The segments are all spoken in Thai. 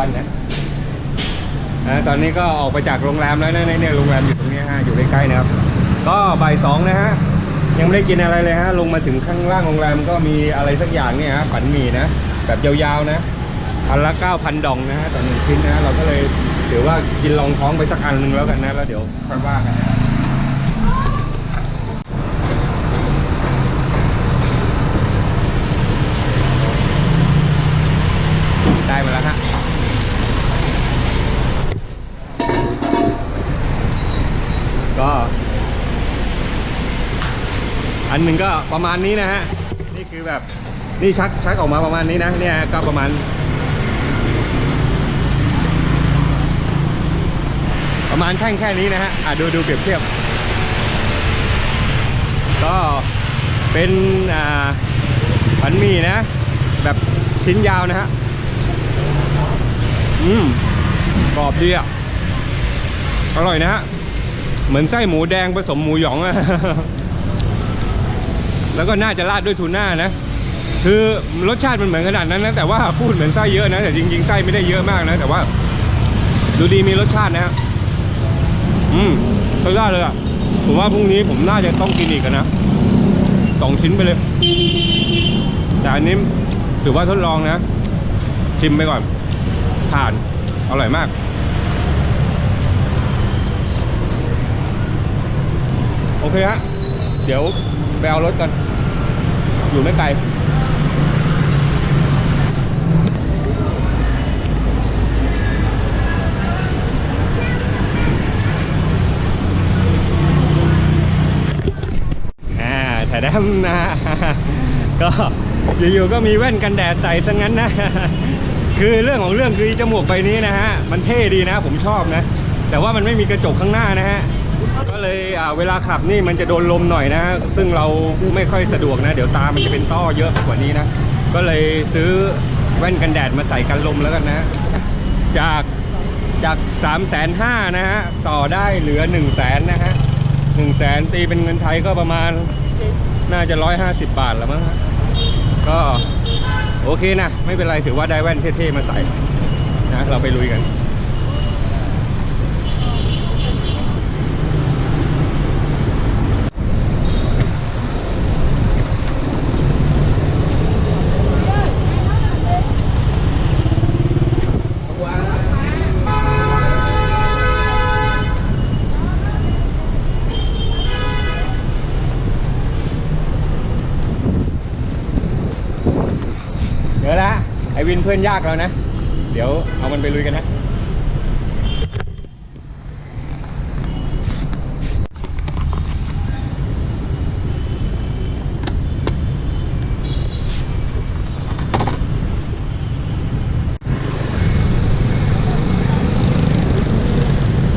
วันนะอ่าตอนนี้ก็ออกไปจากโรงแรมแล้วนะเนี่ยโรงแรมอยู่ตรงนี้ฮะอยู่ใกล้ๆนะครับ ก็บ่ายสองนะฮะยังไม่ได้กินอะไรเลยฮะลงมาถึงข้างล่างโรงแรมก็มีอะไรสักอย่างเนี่ยฮะฝันหมี่นะแบบยาวๆนะอันละเก้าพันดองนะฮะต่อหนึ่งชิ้นนะเราก็เลยถือว่ากินรองท้องไปสักอันหนึ่งแล้วกันนะแล้วเดี๋ยวค่อยว่ากันนะ ก็ อันหนึ่งก็ประมาณนี้นะฮะ นี่คือแบบนี่ชักชักออกมาประมาณนี้นะเนี่ยก็ประมาณ ประมาณแท่งแค่นี้นะฮะอะดูดูเปรียบเทียบ ก็เป็นอ่าผันมีนะ แบบชิ้นยาวนะฮะอืมกรอบดีอะอร่อยนะฮะ เหมือนไส้หมูแดงผสมหมูหยองอะแล้วก็น่าจะราดด้วยทูน่านะ คือรสชาติมันเหมือนขนาดนั้นนะแต่ว่าพูดเหมือนไส้เยอะนะ แต่จริงๆไส้ไม่ได้เยอะมากนะ แต่ว่า ดูดีมีรสชาตินะฮะอืมใช้ได้เลยอะผมว่าพรุ่งนี้ผมน่าจะต้องกินอีกนะสองชิ้นไปเลย แต่อันนี้ถือว่าทดลองนะชิมไปก่อน ผ่าน อร่อยมาก โอเคฮะ เดี๋ยวไปเอารถกัน อยู่ไม่ไกล อ่าถ่ายได้นะก็อยู่ๆก็มีแว่นกันแดดใส่ซะงั้นนะ คือเรื่องของเรื่องคือจมูกใบนี้นะฮะ มันเท่ดีนะ ผมชอบนะ แต่ว่ามันไม่มีกระจกข้างหน้านะฮะ ก็เลยเวลาขับนี่มันจะโดนลมหน่อยนะ ซึ่งเราไม่ค่อยสะดวกนะ เดี๋ยวตามันจะเป็นต้อเยอะกว่านี้นะ ก็เลยซื้อแว่นกันแดดมาใส่กันลมแล้วกันนะ จากจาก3ามแสนห้านะฮะ ต่อได้เหลือ1นึ่งแสนนะฮะหนึ่งแสนตีเป็นเงินไทยก็ประมาณน่าจะ 150 บาทแล้วมั้งก็โอเคนะ ไม่เป็นไรถือว่าได้แว่นเท่ๆมาใส่นะเราไปลุยกัน วินเพื่อนยากแล้วนะ เดี๋ยวเอามันไปลุยกันนะ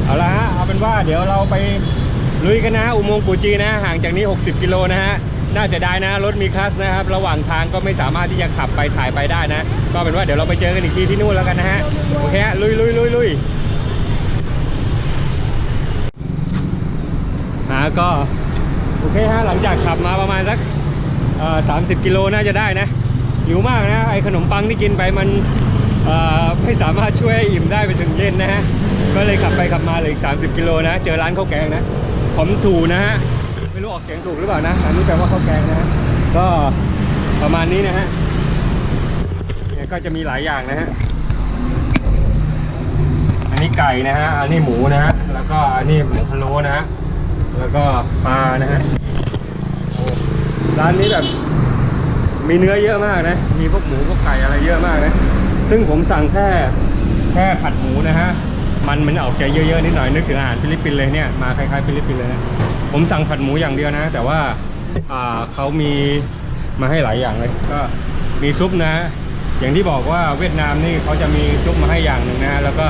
เอาละฮะเอาเป็นว่าเดี๋ยวเราไปลุยกันนะ อุโมงค์กูจีนะ ห่างจากนี้ 60 กิโลนะฮะ น่าเสียดายนะ รถมีคลัสนะครับ ระหว่างทางก็ไม่สามารถที่จะขับไปถ่ายไปได้นะ ก็เป็นว่าเดี๋ยวเราไปเจอกันอีกทีที่นู่นแล้วกันนะฮะ โอเคฮะลุยลุยลุยลุยฮะก็ โอเคฮะหลังจากขับมาประมาณสักเอ่อ30กิโลน่าจะได้นะหิวมากนะไอขนมปังที่กินไปมันไม่สามารถช่วยอิ่มได้ไปถึงเย็นนะฮะ ก็เลยขับไปขับมาเลยอีก 30 กิโลนะ เจอร้านข้าวแกงนะผมถูนะฮะ ออกเสียงถูกหรือเปล่านะ อันนี้แปลว่าข้าวแกงนะฮะ ก็ประมาณนี้นะฮะเนี่ยก็จะมีหลายอย่างนะฮะ อันนี้ไก่นะฮะ อันนี้หมูนะฮะ แล้วก็อันนี้หมูพะโล้นะฮะ แล้วก็ปลานะฮะร้านนี้แบบมีเนื้อเยอะมากนะ มีพวกหมูพวกไก่อะไรเยอะมากนะ ซึ่งผมสั่งแค่แค่ผัดหมูนะฮะ มันมันออกจะเยอะๆนิดหน่อยนึกถึงอาหารฟิลิปปินส์เลยเนี่ยมาคล้ายๆฟิลิปปินส์เลยนะผมสั่งผัดหมูอย่างเดียวนะ แต่ว่าอ่าเขามีมาให้หลายอย่างเลยก็มีซุปนะ อย่างที่บอกว่าเวียดนามนี่เขาจะมีซุปมาให้อย่างหนึ่งนะแล้วก็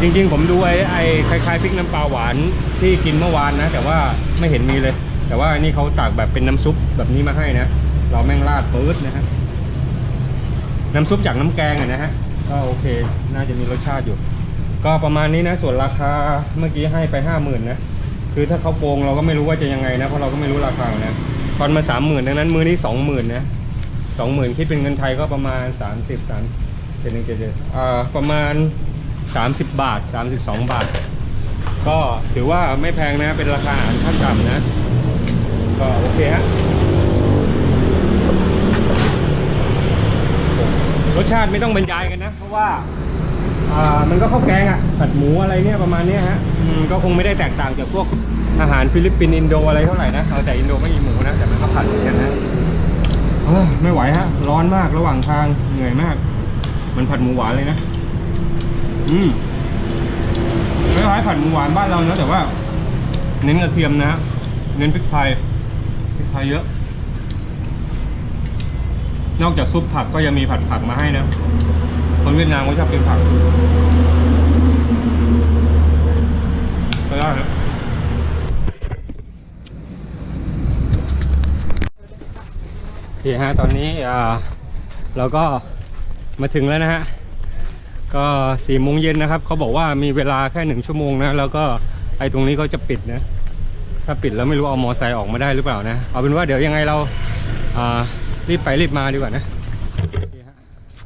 จริง ๆ ผมดูไอ้ไอ้คล้ายๆพริกน้ำปลาหวานที่กินเมื่อวานนะ แต่ว่าไม่เห็นมีเลย แต่ว่านี่เขาตักแบบเป็นน้ำซุปแบบนี้มาให้นะ เราแม่งราดปื๊ดนะฮะน้ำซุปจากน้ำแกงอะนะฮะก็โอเค น่าจะมีรสชาติอยู่ ก็ประมาณนี้นะส่วนราคาเมื่อกี้ให้ไปห้าหมื่นนะคือถ้าเขาโกงเราก็ไม่รู้ว่าจะยังไงนะเพราะเราก็ไม่รู้ราคานะตอนมาสามหมื่นดังนั้นมือนี้สองหมื่นนะสองหมื่นคิดเป็นเงินไทยก็ประมาณสามสิบสามเจ็ดหนึ่งเจ็ดเจ็ดอ่าประมาณ30บาท32บาท ก็ถือว่าไม่แพงนะเป็นราคาอาหารขั้นต่ำนะ ก็โอเคฮะรสชาติไม่ต้องบรรยายกันนะ เพราะว่า อ่ามันก็ข้าวแกงอะผัดหมูอะไรเนี่ยประมาณเนี้ยฮะอืมก็คงไม่ได้แตกต่างจากพวกอาหารฟิลิปปินส์อินโดอะไรเท่าไหร่นะเอาแต่อินโดไม่มีหมูนะแต่มันก็ผัดเหมือนกันนะเอ้ยไม่ไหวฮะ ร้อนมากระหว่างทางเหนื่อยมาก มันผัดหมูหวานเลยนะ อืมไม่คล้ายผัดหมูหวานบ้านเราเนะแต่ว่า เน้นกระเทียมนะเน้นพริกไทยพริกไทยเยอะ นอกจากซุปผักก็ยังมีผัดผักมาให้นะ คนเวียดนามก็ชอบกินผักก็ได้นะโอเคฮะตอนนี้เราก็มาถึงแล้วนะฮะ ก็สี่โมงเย็นนะครับ เขาบอกว่ามีเวลาแค่หนึ่งชั่วโมงนะ แล้วก็ไอ้ตรงนี้เขาจะปิดนะ ถ้าปิดแล้วไม่รู้เอามอไซค์ออกมาได้หรือเปล่านะ เอาเป็นว่าเดี๋ยวยังไงเรารีบไปรีบมาดีกว่านะ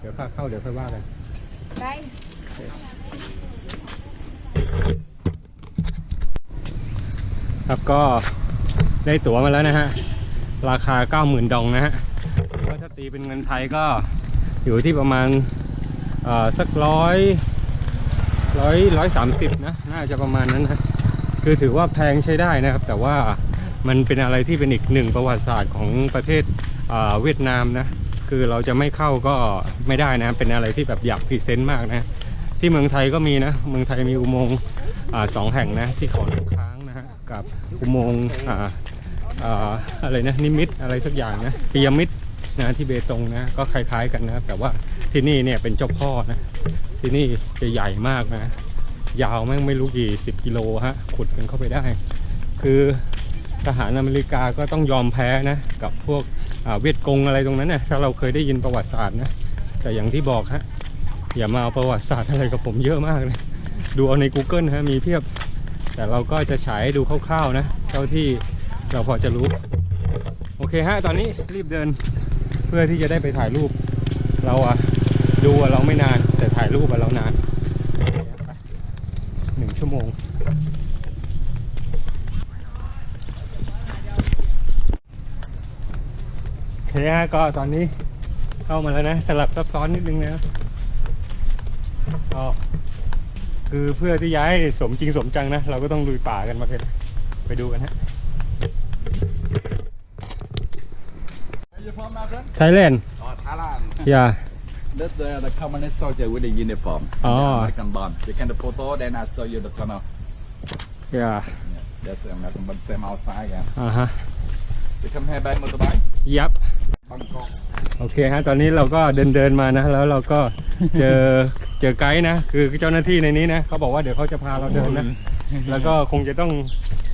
เดี๋ยวค่าเข้าเดี๋ยวค่อยว่ากันได้ครับก็ได้ตั๋วมาแล้วนะฮะ ราคา 90,000 ดองนะฮะก็ถ้าตีเป็นเงินไทยก็อยู่ที่ประมาณเอ่อสักร้อยร้อยร้อยสามสิบนะน่าจะประมาณนั้นนะคือถือว่าแพงใช้ได้นะครับ แต่ว่ามันเป็นอะไรที่เป็นอีกหนึ่งประวัติศาสตร์ของประเทศเอ่อเวียดนามนะ คือเราจะไม่เข้าก็ไม่ได้นะ เป็นอะไรที่แบบอยากพรีเซนต์มากนะ ที่เมืองไทยก็มีนะ เมืองไทยมีอุโมงค์สองแห่งนะ ที่เขาน้ำค้างนะฮะกับอุโมงค์อ่าอะไรนะนิมิตอะไรสักอย่างนะปียมิตนะที่เบตงนะก็คล้าย ๆกันนะ แต่ว่าที่นี่เนี่ยเป็นเจ้าพ่อนะ ที่นี่จะใหญ่มากนะ ยาวแม่งไม่รู้กี่สิบกิโลฮะขุดกันเข้าไปได้ คือทหารอเมริกาก็ต้องยอมแพ้นะกับพวก เวียดกงอะไรตรงนั้นนะถ้าเราเคยได้ยินประวัติศาสตร์นะแต่อย่างที่บอกฮะอย่ามาเอาประวัติศาสตร์อะไรกับผมเยอะมากเลยดูเอาใน Google ฮะมีเพียบ แต่เราก็จะฉายดูคร่าวๆนะเท่าที่เราพอจะรู้ โอเคฮะตอนนี้รีบเดินเพื่อที่จะได้ไปถ่ายรูป เราอะดูเราไม่นานแต่ถ่ายรูปเรานานหนึ่งชั่วโมง โอเค ฮะก็ตอนนี้เข้ามาแล้วนะสลับซับซ้อนนิดนึงนะก็คือเพื่อที่ย้ายสมจริงสมจังนะ เราก็ต้องลุยป่ากันมาเลยไปดูกันฮะ Where you from, my friend? ไทยแลนด์ Oh, Thailand. อย่า That's the, the communist soldier with the uniform. Oh. The American bond. You can the photo, then I show you the tunnel. อย่า Yeah, that's the American bond. Same outside, yeah. อ่าฮะ You come here by motorbike? ยับ Bangkok. โอเคฮะตอนนี้เราก็เดินเดินๆมานะ แล้วเราก็เจอเจอไกด์นะ คือเจ้าหน้าที่ในนี้นะเขาบอกว่าเดี๋ยวเขาจะพาเราเดินนะ แล้วก็คงจะต้อง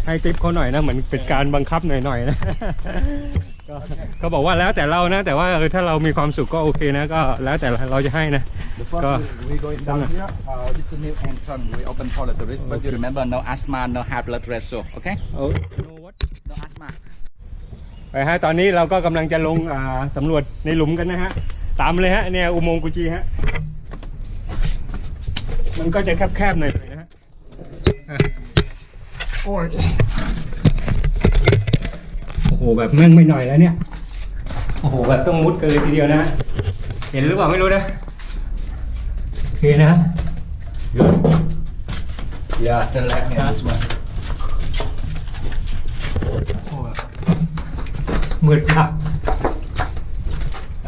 ให้ทิปเขาหน่อยนะ เหมือนเป็นการบังคับหน่อยๆนะก็เขาบอกว่าแล้วแต่เรานะ แต่ว่าเออถ้าเรามีความสุขก็โอเคนะ ก็แล้วแต่เราจะให้นะ The first Go. we, we going down here. Uh, this is a new entrance. We open for the tourists, but you remember no asthma, no high blood pressure. Okay? เอา No asthma. ไป ฮะตอนนี้เราก็กำลังจะลงอ่าสำรวจในหลุมกันนะฮะ ตามเลยฮะเนี่ยอุโมงค์กุจีฮะ มันก็จะแคบๆหน่อยนะฮะโอ้ยโอ้โหแบบแม่งไม่หน่อยแล้วเนี่ย โอ้โหแบบต้องมุดกันเลยทีเดียวนะ เห็นหรือเปล่าไม่รู้นะโอเคนะ Good. Yeah, turn left here. This one. มืดครับ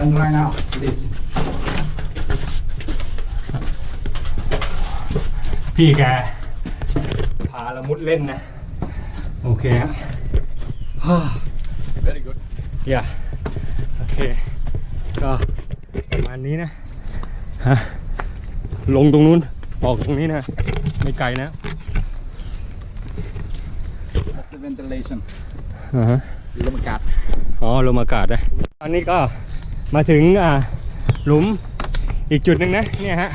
And right now, please. พี่แกพาเรามุดเล่นนะ โอเคฮะ Very good. อย่าโอเค ก็ประมาณนี้นะฮะลงตรงนู้น ออกตรงนี้นะ ไม่ไกลนะ That's the ventilation. อ่าฮะ ลมอากาศอ๋อลมอากาศนะตอนนี้ก็มาถึงอ่าหลุมอีกจุดหนึ่งนะเนี่ยฮะ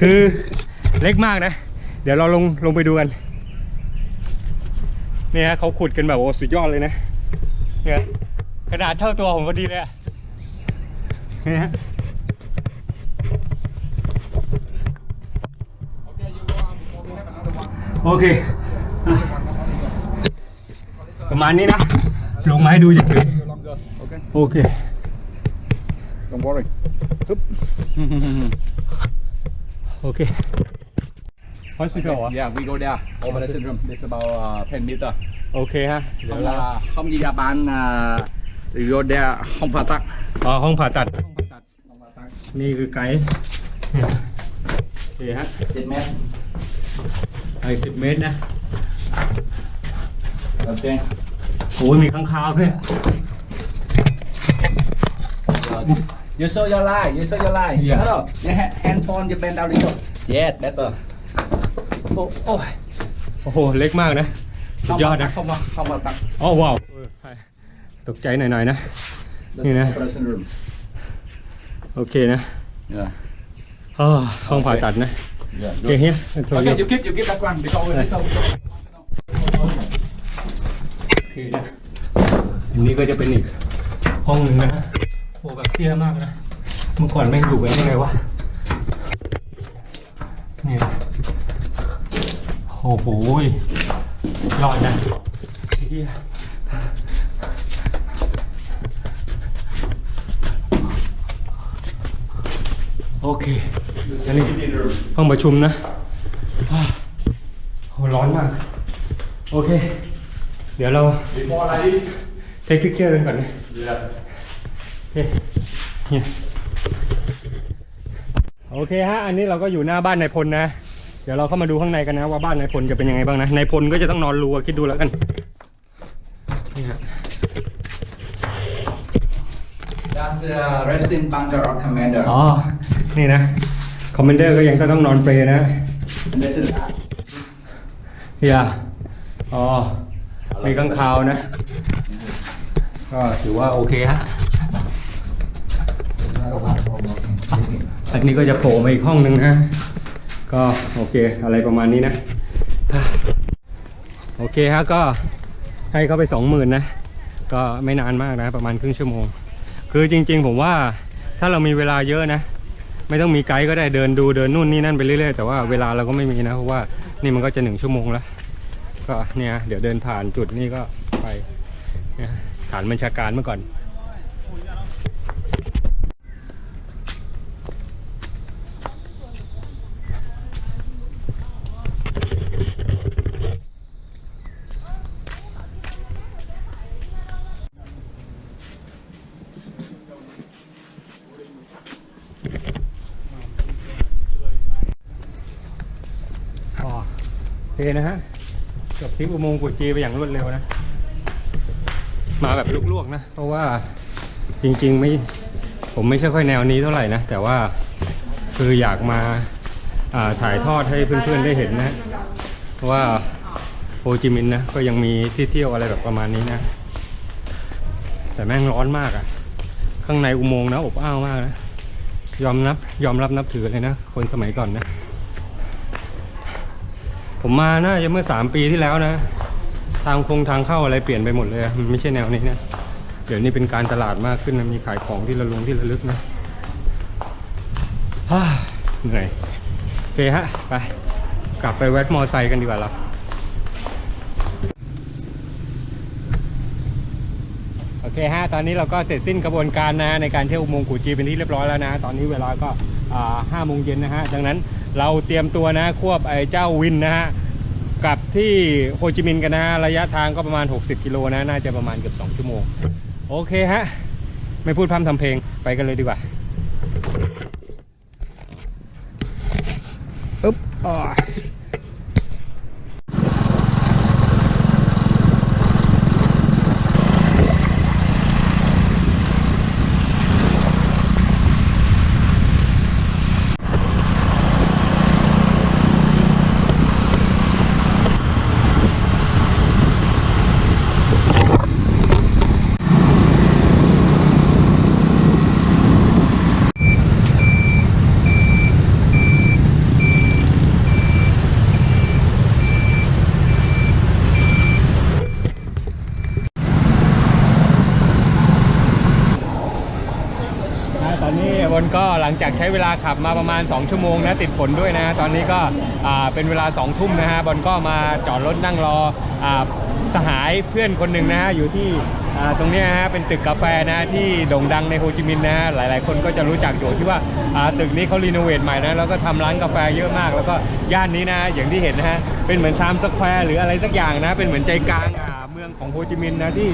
คือเล็กมากนะ เดี๋ยวเราลงลงไปดูกันเนี่ยฮะเขาขุดกันแบบโอ้สุดยอดเลยนะเนี่ยขนาดเท่าตัวผมพอดีเลยเนี่ยโอเค ประมาณนี้นะ ลงมาให้ดูเฉย longer okay ๆโอเค don't worry โอเค hospital เหรอ yeah we go there operation room it's about uh, 10 meter โอเคฮะ เดี๋ยว không เรา là không đi ra bán uh, we go there không phải tắc อ๋อห้องผ่าตัด không phải tắc không phải tắc นี่คือไกด์เนี่ยโอเคฮะ10 mét ไอ้สิบเมตรนะ ok โอ้ยมีข้างคาวด้วย Rồi. you show your line you show your line Yeah. Hello. your ha- handphone you bend down a little yes better โอ้โอ้ยโอ้โห เล็กมากนะ สุด không ยอด phải นะ tắc không phải không phải tắc อ๋อว้าวเออใช่ตกใจหน่อยๆนะ That's You the know. operation room โอเคนะ yeah อ๋อห้องผ่าตัดนะ yeah โอเคเฮีย okay you keep you keep that one because we need to คนะอันนี้ก็จะเป็นอีกห้องหนึ่งนะโอ้แบบเตี้ยมากนะ เมื่อก่อนแม่งอยู่กันยังไงวะนี่โอ้โหรอดนะเฮียโอเคอันนี้ห้องประชุมนะอ่าโหร้อนมาก โอเค เดี๋ยวเรา before like this เทคพิกเจอร์กันก่อนนะ yes โอเคเนี่ยโอเคฮะ อันนี้เราก็อยู่หน้าบ้านนายพลนะ เดี๋ยวเราเข้ามาดูข้างในกันนะว่าบ้านนายพลจะเป็นยังไงบ้างนะนายพลก็จะต้องนอนรูอะคิดดูแล้วกันนี่ฮะ that's the resting bunker of commander อ๋อ นี่นะ คอมเมนเดอร์ก็ยังต้องนอนเปรย์นะ and this is เฮียอ๋อ มีข้างคาวนะ ก็ถือว่าโอเคฮะ อันนี้ก็จะโผล่มาอีกห้องหนึ่งนะก็โอเคอะไรประมาณนี้นะ โอเคฮะก็ให้เขาไปสองหมื่นนะ ก็ไม่นานมากนะ ประมาณครึ่งชั่วโมง คือจริง ๆ ผมว่าถ้าเรามีเวลาเยอะนะ ไม่ต้องมีไกด์ก็ได้เดินดูเดินนู่นนี่นั่นไปเรื่อยๆแต่ว่าเวลาเราก็ไม่มีนะเพราะว่านี่มันก็จะหนึ่งชั่วโมงแล้ว ก็เนี่ย เดี๋ยวเดินผ่านจุดนี้ก็ไปเนี่ยฐานบัญชาการเมื่อก่อนอ๋อโอเคนะฮะ จบทริปอุโมงค์กุดจีไปอย่างรวดเร็วนะ มาแบบลวกๆนะ เพราะว่าจริงๆไม่ผมไม่ใช่ค่อยแนวนี้เท่าไหร่นะ แต่ว่าคืออยากมาอ่าถ่ายทอดให้เพื่อนๆได้เห็นนะเพราะว่าโฮจิมินห์นะก็ยังมีที่เที่ยวอะไรแบบประมาณนี้นะ แต่แม่งร้อนมากอะ่ะ ข้างในอุโมงค์นะอบอ้าวมากนะยอมนับยอมรับนับถือเลยนะ คนสมัยก่อนนะ ผมมาน่าจะเมื่อสามปีที่แล้วนะ ทางคงทางเข้าอะไรเปลี่ยนไปหมดเลยมันไม่ใช่แนวนี้นะเดี๋ยวนี้เป็นการตลาดมากขึ้นนะมีขายของที่ระลงที่ระลึกนะเหนื่อยโอเคฮะไปกลับไปแวะมอไซค์กันดีกว่าเราโอเคฮะตอนนี้เราก็เสร็จสิ้นกระบวนการนะในการเที่ยวอุโมงค์กูจีเป็นที่เรียบร้อยแล้วนะ ตอนนี้เวลาก็ห้าโมงเย็นนะฮะดังนั้น เราเตรียมตัวนะควบไอ้เจ้าวินนะฮะกับที่โฮจิมินห์กันนะฮะระยะทางก็ประมาณ 60 กิโลนะน่าจะประมาณเกือบ2ชั่วโมง โอเคฮะ ไม่พูดพร่ำทำเพลงไปกันเลยดีกว่าอึ๊บอ่าลังจากใช้เวลาขับมาประมาณ 2 ชั่วโมงนะติดฝนด้วยนะ ตอนนี้ก็เป็นเวลา2ทุ่มนะฮะบอลก็มาจอดรถนั่งรออสหายเพื่อนคนหนึ่งนะฮะอยู่ที่ตรงนี้ฮะเป็นตึกกาแฟนะที่โด่งดังในโฮจิมินห์นะฮะหลาย ๆ คนก็จะรู้จักอยู่ที่ว่าตึกนี้เขารีโนเวทใหม่นะแล้วก็ทำร้านกาแฟเยอะมาก แล้วก็ย่านนี้นะอย่างที่เห็นนะฮะเป็นเหมือนไทม์สแควร์หรืออะไรสักอย่างนะเป็นเหมือนใจกลาง อ่าเมืองของโฮจิมินห์นะที่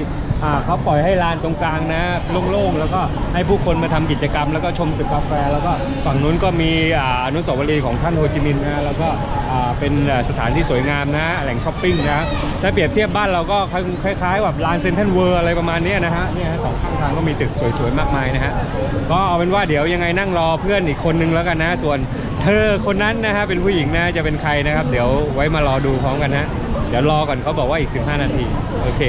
เขาปล่อยให้ลานตรงกลางนะโล่งๆแล้วก็ให้ผู้คนมาทำกิจกรรม แล้วก็ชมตึกกาแฟแล้วก็ฝั่งนู้นก็มีออนุสาวรีย์ของท่านโฮจิมินห์นะแล้วก็เป็นสถานที่สวยงามนะแหล่งช้อปปิ้งนะถ้าเปรียบเทียบบ้านเราก็คล้ายๆแบบลานเซ็นทรัลเวิร์อะไรประมาณนี้นะฮะเนี่ยสองข้างทางก็มีตึกสวยๆมากมายนะฮะก็เอาเป็นว่าเดี๋ยวยังไงนั่งรอเพื่อนอีกคนนึงแล้วกันนะ ส่วนเธอคนนั้นนะฮะเป็นผู้หญิงนะจะเป็นใครนะครับ เดี๋ยวไว้มารอดูพร้อมกันนะ ดี๋ยวรอก่อนเขาบอกว่าอีก 15 นาที โอเค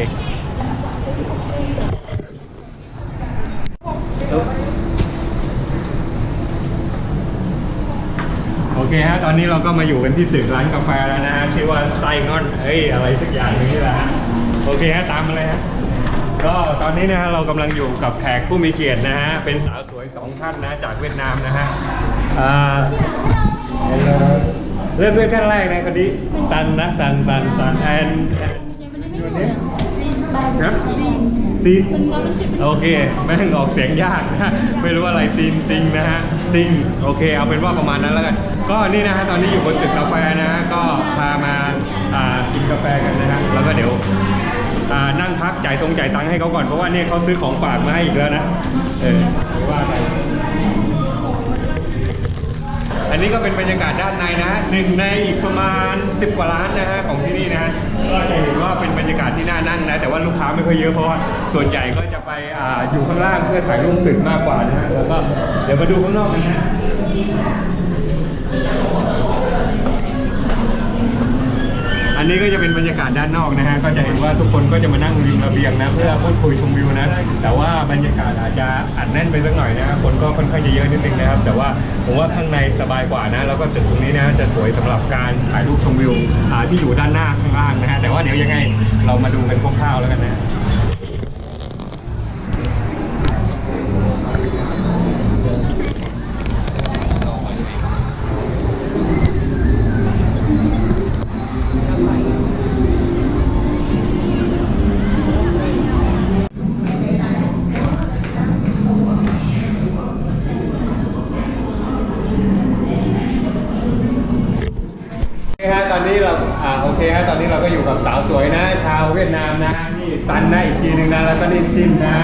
โอเคฮะตอนนี้เราก็มาอยู่กันที่ตึกร้านกาแฟแล้วนะฮะชื่อว่าไซงอนเอ้ยอะไรสักอย่างนึงนี่แหละฮะโอเคฮะตามมาเลยฮะก็ตอนนี้นะฮะเรากำลังอยู่กับแขกผู้มีเกียรตินะฮะเป็นสาวสวยสองท่านนะจากเวียดนามนะฮะอ่า เริ่มด้วยท่านแรกนะคนนี้ซันนะซันซันซันแอนนะตีนโอเคแม่งออกเสียงยากนะไม่รู้อะไรตีนติงนะฮะติงโอเค เอาเป็นว่าประมาณนั้นแล้วกันก็นี่นะฮะตอนนี้อยู่บนตึกกาแฟนะฮะก็พามาอ่ากินกาแฟกันนะฮะแล้วก็เดี๋ยวอ่านั่งพักจ่ายตรงจ่ายตังค์ให้เขาก่อนเพราะว่าเนี่ยเขาซื้อของฝากมาให้อีกแล้วนะเออไม่ว่ากันอั นี่ก็เป็นบรรยากาศด้านในนะหนึ่งในอีกประมาณ 10 กว่าร้านนะฮะของที่นี่นะก็จะเห็นว่าเป็นบรรยากาศที่น่านั่งนะ แต่ว่าลูกค้าไม่ค่อยเยอะเพราะว่าส่วนใหญ่ก็จะไปอาอยู่ข้างล่างเพื่อถ่ายรูปตึกมากกว่านะฮะแล้วก็เดี๋ยวมาดูข้างนอกกันนะ นนี้ก็จะเป็นบรรยากาศด้านนอกนะฮะก็จะเห็นว่าทุกคนก็จะมานั่งริมระเบียงนะเพื่อพูดคุยชมวิวนะ แต่ว่าบรรยากาศอาจจะอัดแน่นไปสักหน่อยนะคนก็ค่อนข้างจะเยอะนิดนึงนะครับ แต่ว่าผมว่าข้างในสบายกว่านะ แล้วก็ตึกตรงนี้นะจะสวยสำหรับการถ่ายรูปชมวิวที่อยู่ด้านหน้าข้างล่างนะฮะแต่ว่าเดี๋ยวยังไงเรามาดูกันคร่าวๆแล้วกันนะ เคฮะตอนนี้เราก็อยู่กับสาวสวยนะ ชาวเวียดนามนะนี่ตันนะอีกทีหนึ่งนะแล้วก็นี่จิ้มนะ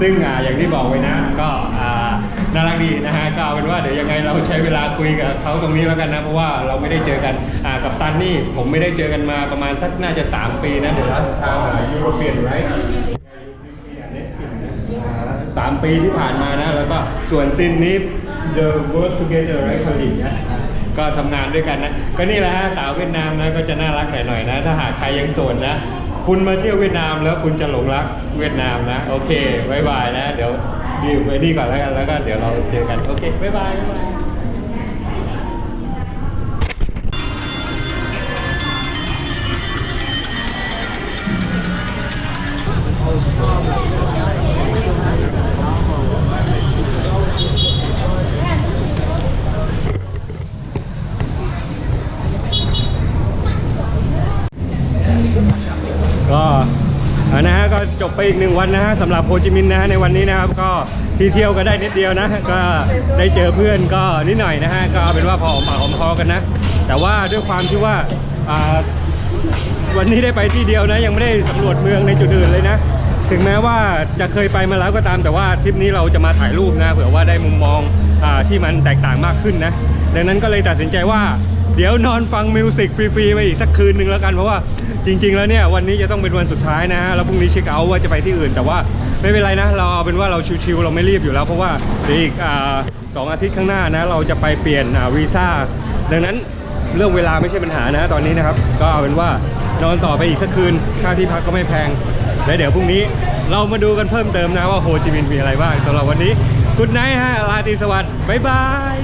ซึ่งอ่าอย่างที่บอกไว้นะก็อ่าน่ารักดีนะฮะก็เอาเป็นว่าเดี๋ยวยังไงเราใช้เวลาคุยกับเขาตรงนี้แล้วกันนะเพราะว่าเราไม่ได้เจอกันอ่ากับซันนี่ผมไม่ได้เจอกันมาประมาณสักน่าจะ 3 ปีนะเดี๋ยว last time ยูโรเปียน right สามปีที่ผ่านมานะแล้วก็ส่วนตินนี้ the work together right colleague นะ ก็ทำงานด้วยกันนะ ก็นี่แหละฮะสาวเวียดนามนะก็จะน่ารักหน่อยๆนะ ถ้าหากใครยังโสดนะ คุณมาเที่ยวเวียดนามแล้วคุณจะหลงรักเวียดนามนะ โอเคบายบายนะ เดี๋ยวดีลไปนี่ก่อนแล้วกันแล้วก็เดี๋ยวเราเจอกันโอเคบายบาย ไปอีกหนึ่งวันนะฮะสำหรับโฮจิมินห์นะฮะในวันนี้นะครับก็ที่เที่ยวก็ได้นิดเดียวนะก็ได้เจอเพื่อนก็นิดหน่อยนะฮะก็เอาเป็นว่าพอหอมปากหอมคอกันนะ แต่ว่าด้วยความที่ว่าอ่าวันนี้ได้ไปที่เดียวนะ ยังไม่ได้สำรวจเมืองในจุดอื่นเลยนะ ถึงแม้ว่าจะเคยไปมาแล้วก็ตาม แต่ว่าทริปนี้เราจะมาถ่ายรูปนะเผื่อว่าได้มุมมองอาที่มันแตกต่างมากขึ้นนะดังนั้นก็เลยตัดสินใจว่า เดี๋ยวนอนฟังมิวสิกฟรีๆไปอีกสักคืนหนึ่งแล้วกันเพราะว่าจริง ๆ แล้วเนี่ยวันนี้จะต้องเป็นวันสุดท้ายนะฮะแล้วพรุ่งนี้เช็คเอาท์ว่าจะไปที่อื่น แต่ว่าไม่เป็นไรนะ เราเอาเป็นว่าเราชิวๆเราไม่รีบอยู่แล้ว เพราะว่าเดี๋ยวอีกสองอาทิตย์ข้างหน้านะเราจะไปเปลี่ยนวีซ่าดังนั้นเรื่องเวลาไม่ใช่ปัญหานะตอนนี้นะครับ ก็เอาเป็นว่านอนต่อไปอีกสักคืนค่าที่พักก็ไม่แพงแล้วเดี๋ยวพรุ่งนี้เรามาดูกันเพิ่มเติมนะว่าโฮจิมินห์มีอะไรบ้างสำหรับวันนี้กุดไนท์ฮะราตีสวัสดิ์บ๊ายบาย